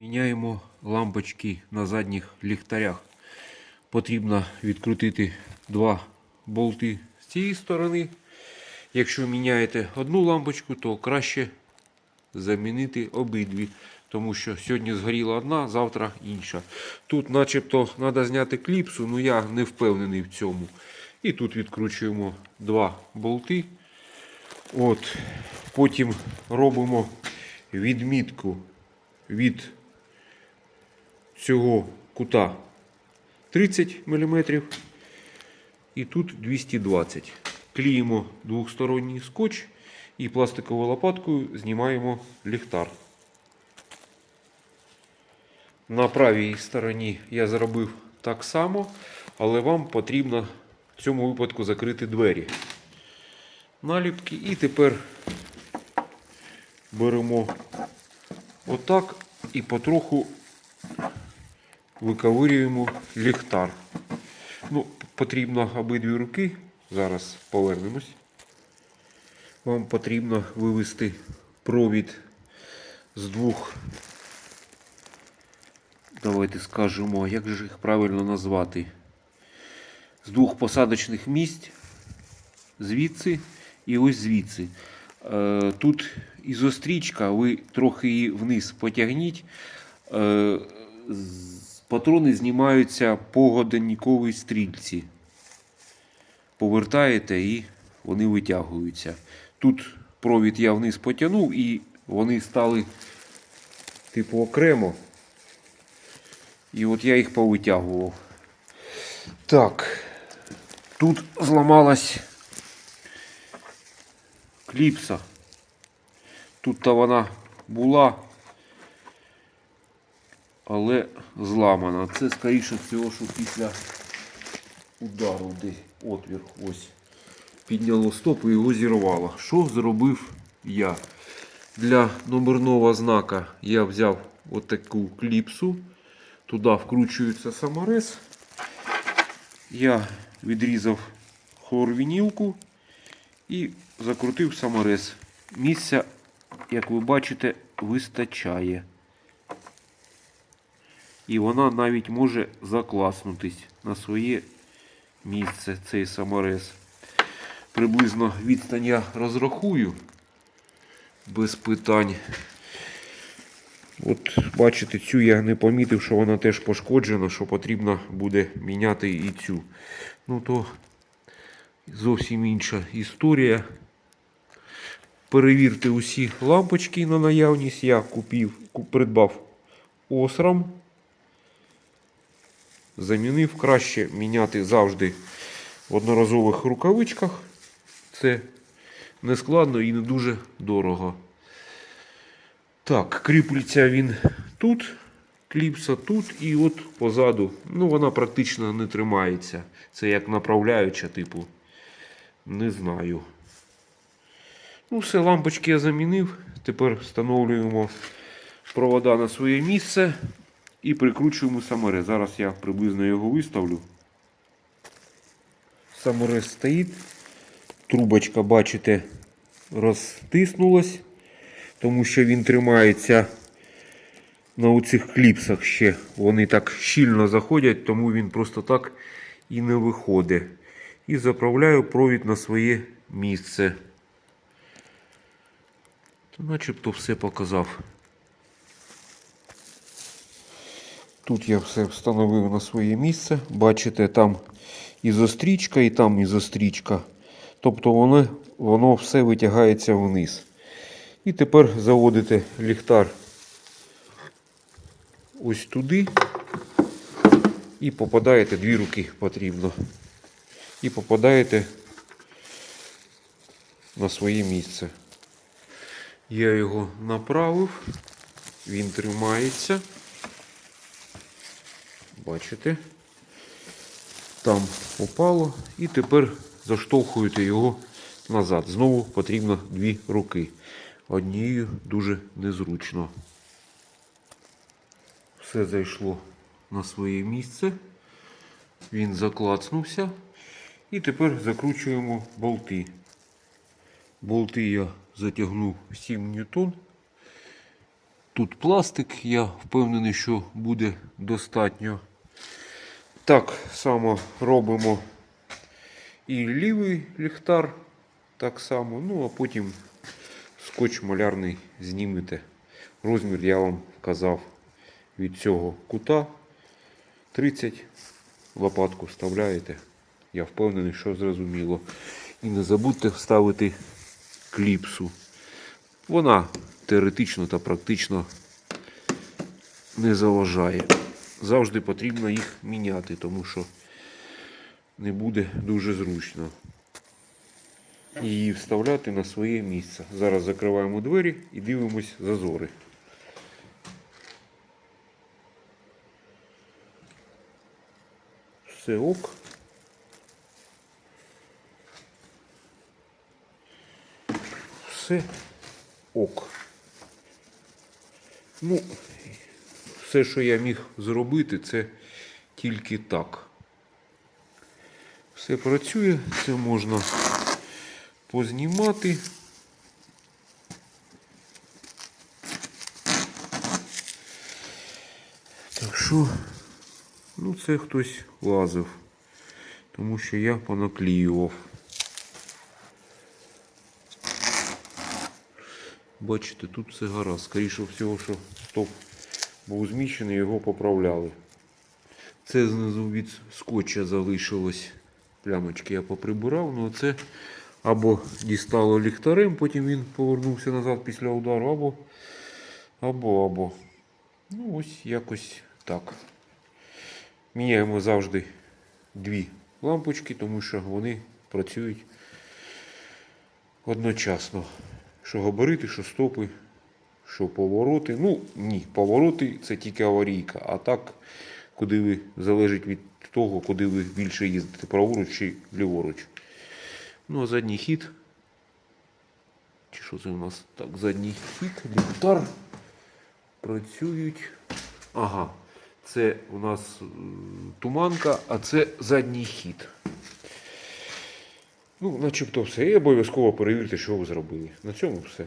Міняємо лампочки на задніх ліхтарях. Потрібно відкрутити два болти з цієї сторони. Якщо міняєте одну лампочку, то краще замінити обидві. Тому що сьогодні згоріла одна, завтра інша. Тут начебто треба зняти кліпсу, але я не впевнений в цьому. І тут відкручуємо два болти. От. Потім робимо відмітку від цього кута 30 мм і тут 220 Клеїмо двохсторонній скотч і пластиковою лопаткою знімаємо ліхтар. На правій стороні я зробив так само, але вам потрібно в цьому випадку закрити двері. Наліпки і тепер беремо отак і потроху виковирюємо ліхтар. Ну, потрібно обидві руки. Зараз повернемось. Вам потрібно вивести провід з двох. Давайте скажемо, як же їх правильно назвати. З двох посадочних місць. Звідси і ось звідси. Е, Тут ізострічка, ви трохи її вниз потягніть. Патрони знімаються по годинниковій стрільці. Повертаєте і вони витягуються. Тут провід я вниз потягнув і вони стали типу окремо. І от я їх повитягував. Так, тут зламалась кліпса. Тут то вона була, але зламана. Це скоріше всього, що після удару десь отвір ось підняло стоп і його зірвало. Що зробив я? Для номерного знака я взяв отаку кліпсу. Туди вкручується саморез. Я відрізав хлорвінілку і закрутив саморез. Місця, як ви бачите, вистачає. І вона навіть може закласнутись на своє місце, цей саморез. Приблизно відстань я розрахую без питань. От бачите, цю я не помітив, що вона теж пошкоджена, що потрібно буде міняти і цю. Ну то зовсім інша історія. Перевірте усі лампочки на наявність. Я купив, придбав осрам. Замінив краще міняти завжди в одноразових рукавичках. Це не складно і не дуже дорого. Так, кріплеться він тут, кліпса тут і от позаду. Ну, вона практично не тримається. Це як направляюча, типу. Не знаю. Ну, все, лампочки я замінив. Тепер встановлюємо провода на своє місце і прикручуємо саморез. Зараз я приблизно його виставлю. Саморез стоїть. Трубочка, бачите, розтиснулась, тому що він тримається на оцих кліпсах ще. Вони так щільно заходять, тому він просто так і не виходить. І заправляю провід на своє місце. То начебто все показав. Тут я все встановив на своє місце. Бачите, там ізострічка і там ізострічка. Тобто воно, воно все витягається вниз. І тепер заводите ліхтар ось туди. І попадаєте, дві руки потрібно. І попадаєте на своє місце. Я його направив, він тримається. Бачите? Там попало. І тепер заштовхуєте його назад. Знову потрібно дві руки. Однією дуже незручно. Все зайшло на своє місце. Він заклацнувся. І тепер закручуємо болти. Болти я затягнув 7 ньютон. Тут пластик, я впевнений, що буде достатньо. Так само робимо і лівий ліхтар. Так само. Ну, а потім скотч малярний знімете. Розмір я вам вказав від цього кута 30 лопатку вставляєте. Я впевнений, що зрозуміло. І не забудьте вставити кліпсу. Вона теоретично та практично не заважає. Завжди потрібно їх міняти, тому що не буде дуже зручно. І вставляти на своє місце. Зараз закриваємо двері і дивимось зазори. Все ок. Все ок. Ну, все, що я міг зробити, це тільки так. Все працює, це можна познімати. Так що, ну це хтось лазив, тому що я понаклеював. Бачите, тут все гаразд. Скоріше всього, що стоп був зміщений, його поправляли. Це знизу від скотча залишилось. Плямочки я поприбирав, ну це або дістало ліхтарем, потім він повернувся назад після удару, або або, або. Ну, ось якось так. Міняємо завжди дві лампочки, тому що вони працюють одночасно. Що габарити, що стопи, що повороти. Ну, ні, повороти це тільки аварійка. А так, куди ви залежить від того, куди ви більше їздите, праворуч чи ліворуч. Ну, а задній хід. Чи що це у нас? Так, задній хід, ліхтар. Працюють. Ага, це у нас е, туманка, а це задній хід. Ну, начебто все. І обов'язково перевірте, що ви зробили. На цьому все.